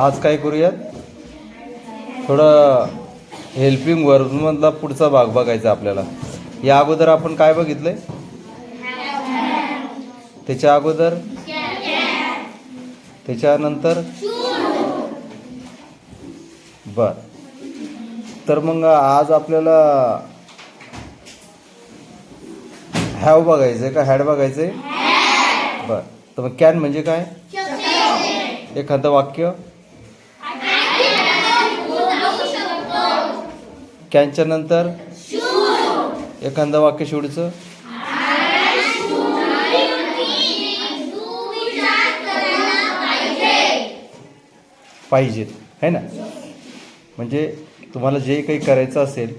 आज काय करूयात थोडं हेल्पिंग वर्बमधला पुढचा भाग बघायचा आपल्याला. या अगोदर आपण काय बघितलंय? त्याच्या अगोदर? त्याच्यानंतर? बर. तर मग आज आपल्याला हॅव बघायचंय का? हॅड बघायचंय? बर. तर मग कॅन म्हणजे काय? एखादं वाक्य? कॅनच्या नंतर? एखादं वाक्य शेवटचं? पाहिजेत है ना? म्हणजे तुम्हाला जे काही करायचं असेल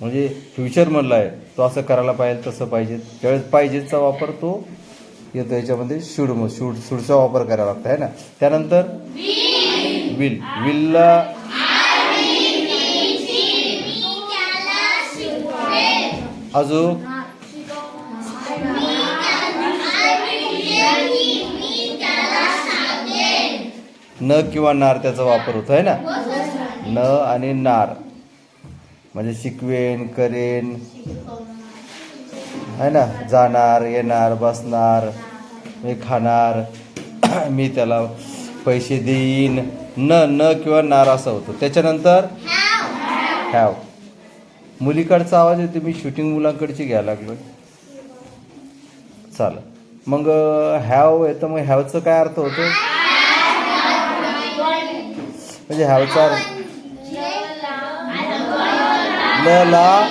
म्हणजे फ्युचरमधला आहे तो असं करायला पाहिजे तसं पाहिजे. ज्यावेळेस पाहिजेचा वापर तो येतो याच्यामध्ये शूड शूड शूडचा वापर करावा लागतो. आहे ना? त्यानंतर? विल विलला अजून न किंवा नार त्याचा वापर होतो आहे ना? न आणि नार. म्हणजे शिकवेन करेन. आहे ना? जाणार येणार बसणार मी खाणार. मी त्याला पैसे देईन. न न किंवा नार असं होतं. त्याच्यानंतर? हॅव. मुलीकडचा आवाज येतो मी शूटिंग मुलांकडची घ्यायला लागलो. चालेल. मग हॅव येतं मग हॅवचं काय अर्थ होतो? म्हणजे हॅवचा अर्थ ल ला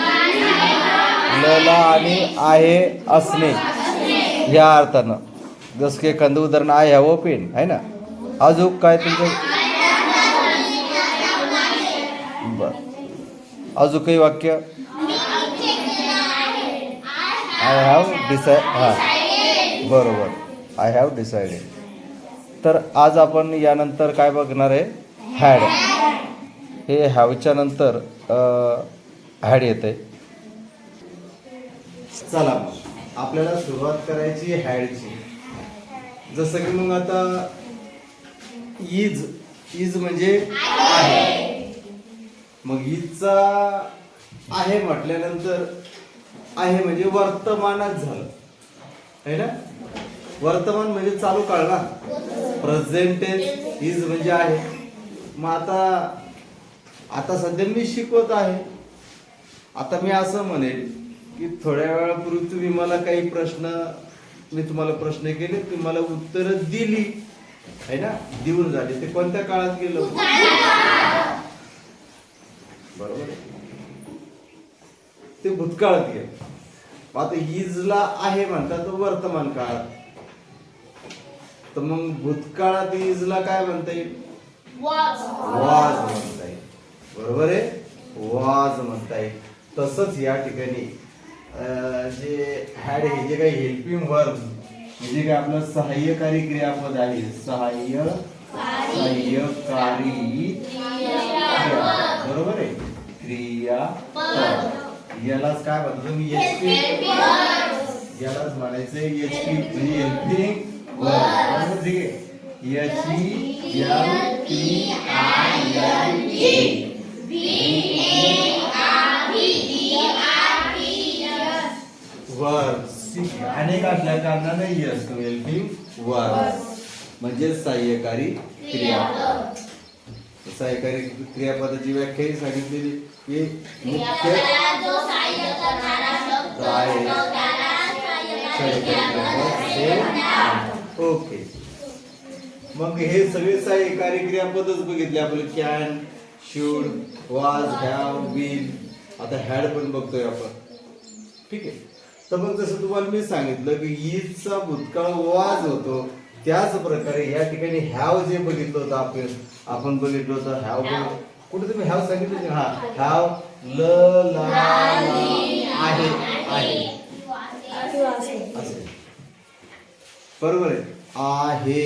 ल ला आणि आहे असणे. या अर्थानं. जसं की एखादं उदाहरण आय हॅव पेन आहे ना? अजून काय तुमचं अजून काही वाक्य? आय हॅव डिसाईड हां. बरोबर. आय हॅव डिसाइडेड तर आज आपण यानंतर काय बघणार आहे? हॅड हे हॅवच्या नंतर हॅड येते चला आपल्याला सुरुवात करायची हॅडची जसं की मग आता इज इज म्हणजे आहे. मग इजचा आहे म्हटल्यानंतर आहे म्हणजे वर्तमानच झालं. आहे ना? वर्तमान म्हणजे चालू काळ ना प्रेझेंटेज इज म्हणजे आहे. मग आता आता सध्या मी शिकवत आहे. आता मी असं म्हणेल की थोड्या वेळापूर्वी तुम्ही मला काही प्रश्न मी तुम्हाला प्रश्न केले तुम्ही मला उत्तरं दिली. आहे ना? देऊन झाले. ते कोणत्या काळात गेलं? बरोबर आहे? ते भूतकाळात गेलं आता इजला आहे म्हणतात तो वर्तमान काळात तर मग भूतकाळात इजला काय म्हणता येईल? वाज. म्हणता येईल. बरोबर आहे? वाज म्हणता येईल. तसंच या ठिकाणी जे हॅड हे जे काही हेल्पिंग वर्ब म्हणजे काय आपलं सहाय्यकारी क्रियापद आहे. सहाय्य सहाय्यकारी. बरोबर आहे? क्रिया यालाच काय म्हणतो तुम्ही? एचपी यालाच म्हणायचं एचपी म्हणजे हेल्पिंग वर्ब ठीक आहे. L P I L verb अनेक असल्या कारणाने असतो हेल्पिंग वर्ब म्हणजे सहाय्यकारी क्रियापद सहाय्यकारी क्रियापदाची व्याख्या ही सांगितलेली की मुख्य ओके. मग हे सगळे सहाय्यकारी क्रियापदच बघितले आपलं can should was have will आता हॅड पण बघतोय आपण. ठीक आहे. तर मग जसं तुम्हाला मी सांगितलं की ईदचा भूतकाळ वाज होतो. त्याच प्रकारे या ठिकाणी हॅव जे बघितलं होतं आपण आपण बघितलं होतं हॅव कुठे तुम्ही हॅव सांगितलं? हा. हॅव ल आहे. आहे. असे बरोबर आहे. आहे.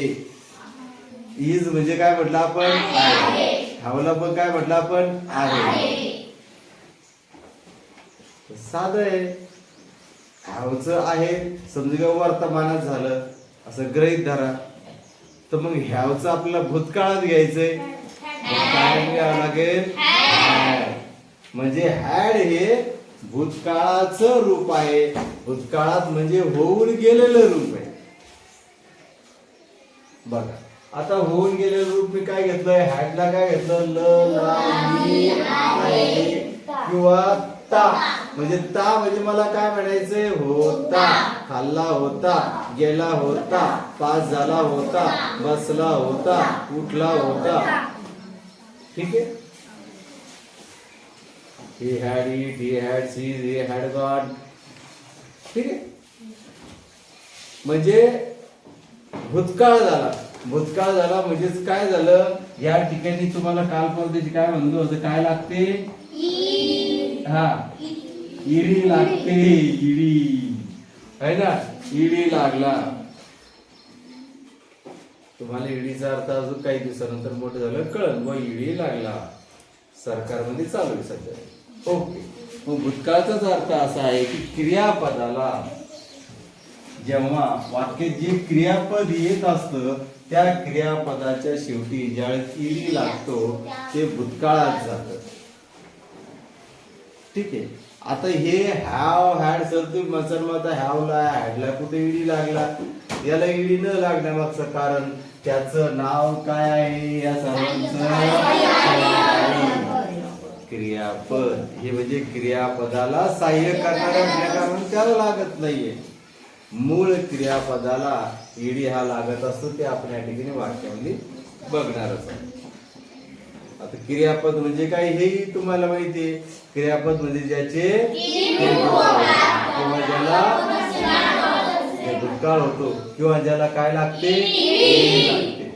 इज म्हणजे काय म्हटलं आपण? आहे. हॅवला पण काय म्हटलं आपण? आहे. साधं आहे. हॅवचं आहे. समजा वर्तमानात झालं. असं ग्रहित धरा. तर मग ह्याचं आपल्याला भूतकाळात घ्यायचंय. काय घ्यावं लागेल had. म्हणजे हॅड हे भूतकाळाचं रूप आहे. भूतकाळात म्हणजे होऊन गेलेलं रूप आहे. बघा. आता होऊन गेलेलं रूप मी काय घेतलंय? हॅडला काय घेतलं? ल. किंवा ता. म्हणजे ता म्हणजे मला काय म्हणायचंय? होता. खाल्ला होता गेला होता पास झाला होता बसला होता उठला होता. ठीक आहे? He had it, he had seen, he had gone. ठीक आहे? म्हणजे भूतकाळ झाला. भूतकाळ झाला म्हणजेच काय झालं? या ठिकाणी तुम्हाला काल परदेशी काय म्हणलं होतं? काय लागते? हा. इडी लागते इडी. आहे ना? इडी लागला. तुम्हाला ईडीचा अर्थ अजून काही दिवसानंतर मोठं झालं कळण मग ईडी लागला. सरकारमध्ये चालू आहे सध्या. ओके. मग भूतकाळचाच अर्थ असा आहे की क्रियापदाला जेव्हा वाक्यात जे क्रियापद येत असतं त्या क्रियापदाच्या शेवटी ज्यावेळेस ईडी लागतो ते भूतकाळात जात. ठीक आहे? आता हे हॅव हॅड सर तुम्ही मचर मत हॅवला हॅडला कुठे इडी लागला? याला इडी न लागण्यामागचं कारण त्याचं नाव काय आहे? या सर्वांचं क्रियापद. हे म्हणजे क्रियापदाला सहाय्य करणाऱ्या कारण त्याला लागत नाहीये. मूळ क्रियापदाला ईडी हा लागत असतो ते आपण या ठिकाणी वाक्यामध्ये बघणारच आहे आता क्रियापद म्हणजे काय हेही तुम्हाला माहितीये क्रियापद म्हणजे ज्याचे किंवा ज्याला भूतकाळ होतो किंवा ज्याला काय लागते? लागते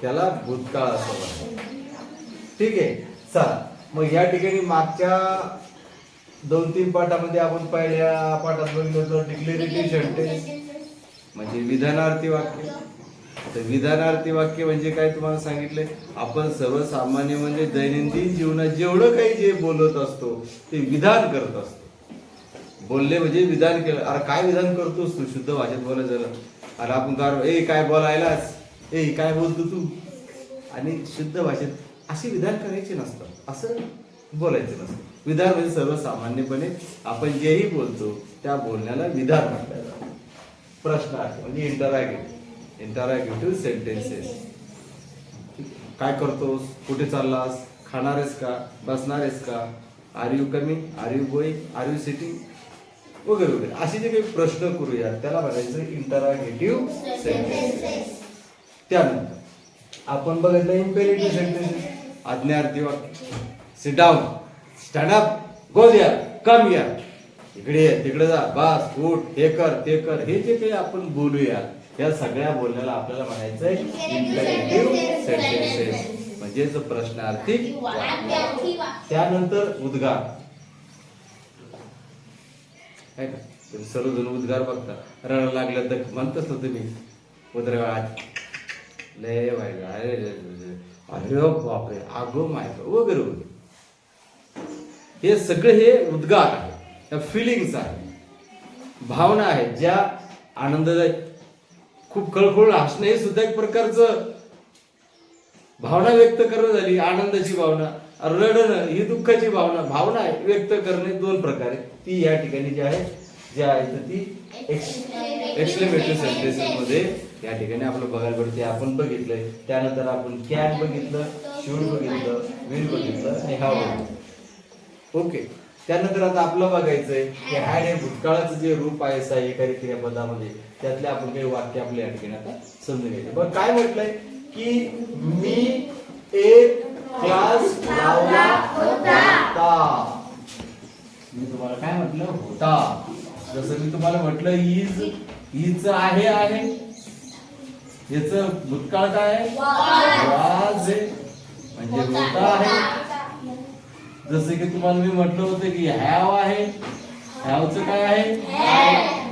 त्याला भूतकाळ असं म्हणतात. ठीक आहे चला. मग या ठिकाणी मागच्या दोन तीन पाठामध्ये आपण पहिल्या पाठात बघितलं होतं डिक्लेरेटिव्ह सेंटेन्स म्हणजे विधानार्थी वाक्य. तर विधानार्थी वाक्य म्हणजे काय तुम्हाला सांगितले आपण सर्वसामान्य म्हणजे दैनंदिन जीवनात जेवढं काही जे बोलत असतो ते विधान करत असतो. बोलले म्हणजे विधान केलं. अरे काय विधान करतोस तू? शुद्ध भाषेत बोलायचं झालं अरे आपण कार ए काय बोलायलास? ए काय बोलतो तू? आणि शुद्ध भाषेत अशी विधान करायची नसतं असं बोलायचं नसतं. विधान म्हणजे सर्वसामान्यपणे आपण जेही बोलतो त्या बोलण्याला विधान म्हटलं जातं. प्रश्न आहे. म्हणजे इंटरॅक्टिव्ह इंटरॅगेटिव्ह सेंटेन्सेस काय करतोस? कुठे चाललास? खाणार आहेस का? बसणार आहेस का? Are you coming are you going are you sitting वगैरे वगैरे. असे जे काही प्रश्न करूया त्याला म्हणायचं इंटरॅगेटिव्ह सेंटेन्सेस त्यानंतर आपण बघितलं इम्पेरेटिव्ह सेंटेन्सेस आज्ञार्थी वाक्य. Sit down stand up go द्या कम या इकडे तिकडे जा. बस उठ. हे कर ते कर. हे जे काही आपण बोलूया या सगळ्या बोलण्याला आपल्याला म्हणायचंय इम्पेरेटिव्ह सेंटेन्सेस म्हणजेच प्रश्नार्थी त्यानंतर उद्गार. आहे का? तुम्ही सर्वजण उद्गार बघता. रड लागलं तर म्हणतच ना तुम्ही उद्रगाळात लय वाईट. अरे अरे बापरे. अगो माय वगैरे हो, वगैरे हे सगळे हे उद्गार आहे. फिलिंग्स आहे. भावना आहेत ज्या आनंददायी खूप कळकळ हसणं हे सुद्धा एक प्रकारचं भावना व्यक्त करणं झाली आनंदाची भावना. रडणं ही दुःखाची भावना भावना आहे व्यक्त करणे दोन प्रकारे. ती या ठिकाणी जी आहे जे आहे तर ती एक्सप्लेमेटरी सेंटेन्सेस मध्ये या ठिकाणी आपलं बघायला पडते आपण बघितलंय. त्यानंतर आपण कॅन बघितलं शूड बघितलं विल बघितलं आणि हा बघितलं. ओके त्यानंतर आता आपलं बघायचंय की हॅड हे भूतकाळाचं जे रूप आहे सहाय्यकारी क्रियापदामध्ये त्यातले आपण काही वाक्य आपल्या या ठिकाणी आता समजून घ्यायचे बरं काय म्हटलंय? की मी एक क्लास लावला होता. मी तुम्हाला काय म्हटलं? होता. जसं मी तुम्हाला म्हटलं इज इज आहे आहे. याच भूतकाळ काय आहे? वाज आहे. म्हणजे होता आहे. जसं की तुम्हाला मी म्हटलं होतं की हॅव आहे हॅवचं काय आहे?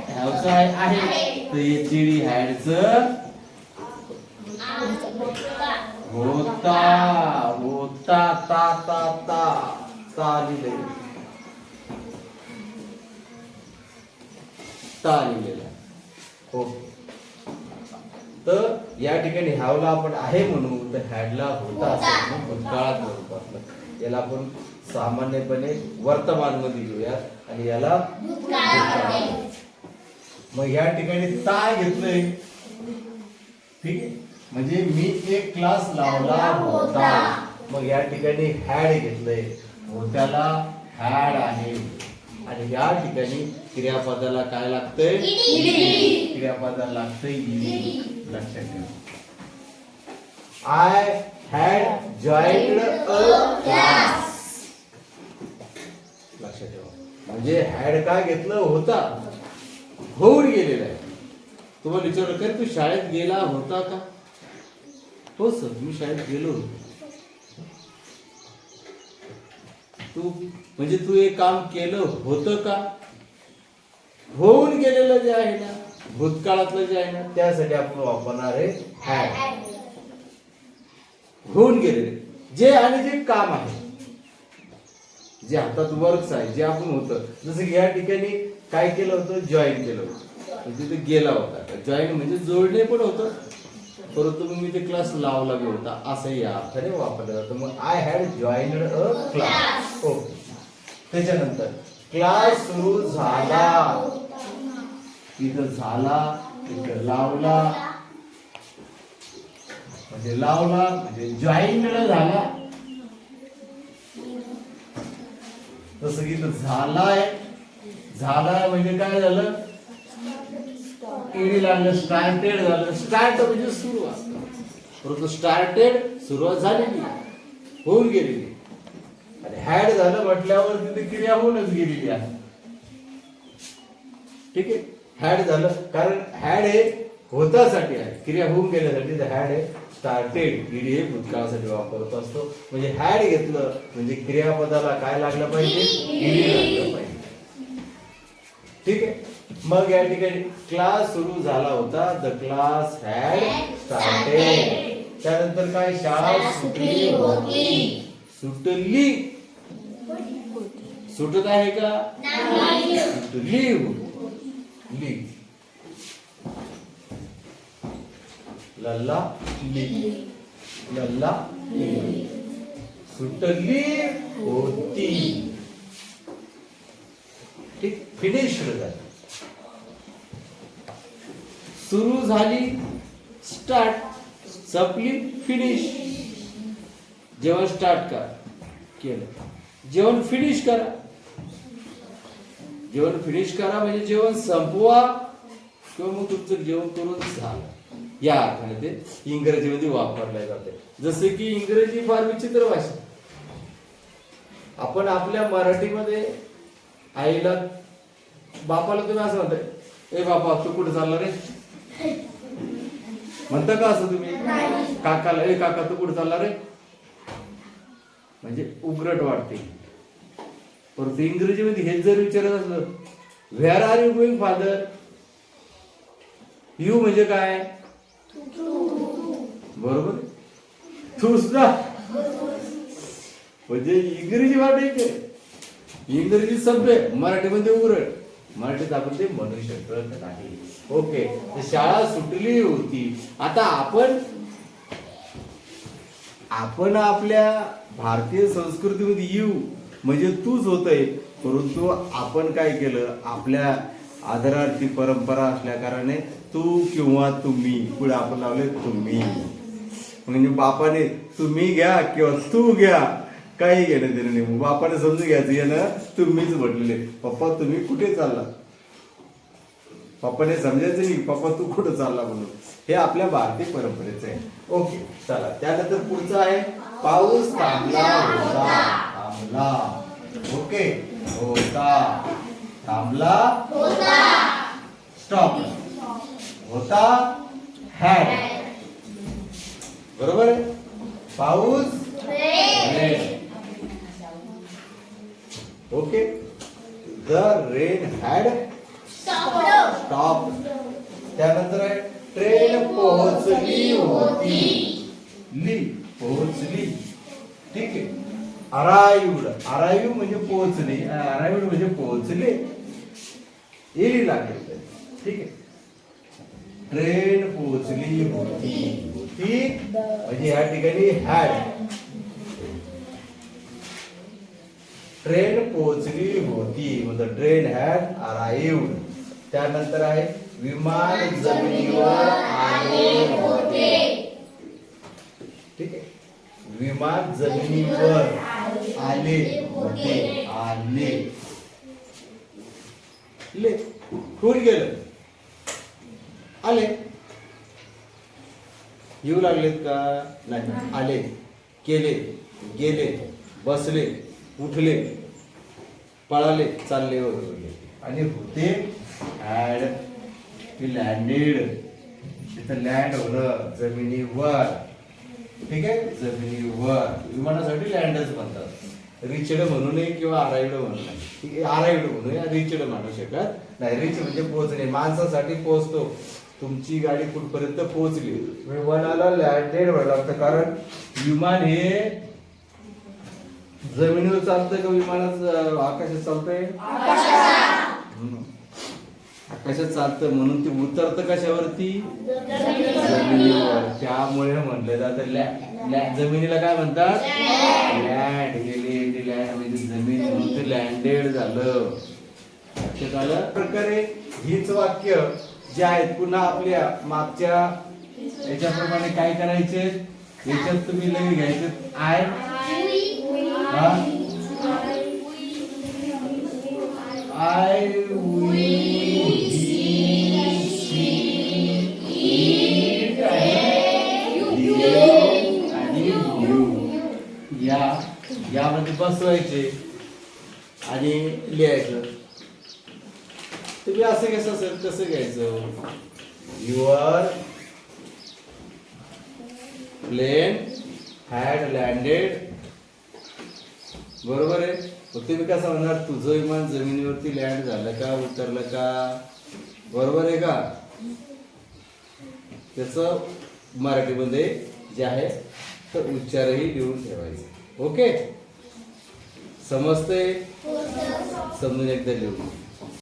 हॅवचं आहे आहे. तर याची हॅडच होता होता ता ता ता ता लिहिलंय हो. तर या ठिकाणी हॅवला आपण आहे म्हणू तर हॅडला होता असं भूतकाळात म्हणतो आपलं याला आपण सामान्यपणे वर्तमानमध्ये घेऊयात आणि याला. मग या ठिकाणी ता घेतलंय. ठीक आहे? म्हणजे मी एक क्लास लावला होता. मग या ठिकाणी हॅड घेतलंय. होत्याला हॅड आहे. आणि या ठिकाणी क्रियापदाला काय लागतंय? क्रियापदाला लागतंय. लक्षात ठेवा. I had joined a class लक्षात ठेवा. म्हणजे हॅड काय घेतलं होता? होऊन गेलेला आहे. तुम्हाला विचारलं काय तू शाळेत गेला होता का? हो सर मी शाळेत गेलो तू म्हणजे तू एक काम केलं होतं का? होऊन गेलेलं जे आहे ना भूतकाळातलं जे आहे ना त्यासाठी आपण वापरणार आहे हॅड होऊन गेलेले. जे आणि जे काम आहे जे हातात वर्क्स आहे जे आपण होतं. जसं की या ठिकाणी काय केलं होतं? जॉईन केलं होतं. म्हणजे ते गेला होता. जॉईन म्हणजे जोडणे पण होतं. परंतु मग मी ते क्लास लावला बी होता. असं या अर्थाने वापरलं जातं. मग I had join a class okay त्याच्यानंतर क्लास सुरू झाला. इथं झाला इथं लावला. म्हणजे लावला म्हणजे जॉईन झाला. जसं की झालाय. झालाय म्हणजे काय झालं? ईडी लागलं स्टार्टेड झालं. स्टार्ट म्हणजे सुरुवात परंतु स्टार्टेड सुरुवात झालेली होऊन गेलेली आणि हॅड झालं म्हटल्यावर तिथे क्रिया होऊनच गेलेली आहे. ठीक आहे? हॅड झालं. कारण हॅड हे होतासाठी आहे. क्रिया होऊन गेल्यासाठी हॅड हे स्टार्टेड ईडी हे भूतकाळासाठी वापरत असतो. म्हणजे हॅड घेतलं म्हणजे क्रियापदाला काय लागलं पाहिजे? ईडी लागलं पाहिजे. ठीक आहे. मग या ठिकाणी क्लास सुरू झाला होता. द क्लास हॅड स्टार्टेड त्यानंतर काय? शाळा सुटली होती. सुटली. सुटत आहे का? सुटली होती. लल्ला लल्ला सुटली होती. ठीक फिनिश्ड झाली सुरू झाली स्टार्ट संपली फिनिश जेवण स्टार्ट करा केलं. जेवण फिनिश करा. जेवण फिनिश करा म्हणजे जेवण संपवा. किंवा मग तुमचं जेवण करून झालं. या अर्थाने ते इंग्रजीमध्ये वापरले जाते. जसे की इंग्रजी फार विचित्र भाषा. आपण आपल्या मराठीमध्ये आईला बापाला तुम्ही असं म्हणताय ए बापा तू कुठे चालला रे? म्हणता का असं तुम्ही? काकाला ए काका तू कुठे चालला रे? म्हणजे उग्रट वाटते. परंतु इंग्रजीमध्ये हेच जर विचारत असलं where are you going father you म्हणजे काय? बरोबर? तू सुद्धा म्हणजे इंग्रजी वाट आहे. इंग्रजी सभ्य मराठीमध्ये उघड. मराठीत आपण ते म्हणू शकत नाही. ओके शाळा सुटली होती. आता आपण आपण आपल्या भारतीय संस्कृतीमध्ये येऊ. म्हणजे तूच होतय. परंतु आपण काय केलं? आपल्या आदरार्थी परंपरा असल्या कारणाने तू किंवा तुम्ही पुढे आपण लावले तुम्ही. म्हणजे बापाने तुम्ही घ्या किंवा तू घ्या काही घेणं देणं नाही. मग बापाने समजून घ्यायचं यानं तुम्हीच म्हटलेले. पप्पा तुम्ही कुठे चालला? पप्पाने समजायचं नाही पप्पा तू कुठं चालला म्हणून. हे आपल्या भारतीय परंपरेचं आहे. ओके चला. त्यानंतर पुढचं आहे पाऊस थांबला होता. थांबला. ओके होता. थांबला स्टॉप होता हॅड बरोबर आहे? पाऊस okay the rain had stop त्यानंतर आहे ट्रेन पोहोचली होती. ली पोहोचली. ठीक आहे. अरायुड अरायू म्हणजे पोहोचली. अरायुड म्हणजे पोहोचले. येईल लागेल. ठीक आहे. ट्रेन पोहोचली होती. होती म्हणजे या ठिकाणी हॅड ट्रेन पोहोचली होती. म्हणजे ट्रेन हॅड अराइव्ड त्यानंतर आहे विमान जमिनीवर आले होते. ठीक आहे. विमान जमिनीवर आले होते. आले. ले कुठे गेलं आले येऊ लागलेत का? नाही. आले. केले. गेले. बसले. उठले. पळाले. चालले वगैरे. आणि होते. ऍड लँडेड तिथं लँड होणं जमिनीवर. ठीक आहे? जमिनीवर. विमानासाठी लँडच म्हणतात. रिचड म्हणू नये किंवा आरायड म्हणू नये. ठीक आहे म्हणू नये रिचड म्हणू शकत नाही रिच म्हणजे पोहोचणे. माणसासाठी पोहोचतो. तुमची गाडी कुठपर्यंत पोहोचली? विमानाला लँडेड व्हायला लागतं कारण विमान हे जमिनीवर चालतंय का विमानात आकाशात चालतंय. आकाशात. चालतं म्हणून ते उतरतं कशावरती? जमिनीवर. त्यामुळे म्हटलं जातं लॅ- लॅ- जमिनीला काय म्हणतात? लँड गेली लँड म्हणजे जमीन म्हणून ते लँडेड झालं. लक्षात आलं? प्रकारे हीच वाक्य जे आहेत पुन्हा आपल्या मागच्या याच्याप्रमाणे काय करायचे? याच्यात तुम्ही लई घ्यायचे. आय. आय आणि यू. या यामध्ये बसवायचे आणि लिहायचं. तुम्ही असं कसं असेल कसं घ्यायचं. युअर प्लेन हॅड लँडेड बरोबर आहे? मग तुम्ही कसं म्हणणार तुझं विमान जमिनीवरती लँड झालं का उतरलं का? बरोबर आहे का? त्याचं मराठीमध्ये जे आहे तर उच्चारही लिहून ठेवायचे. ओके समजते समजून एकदा लिहून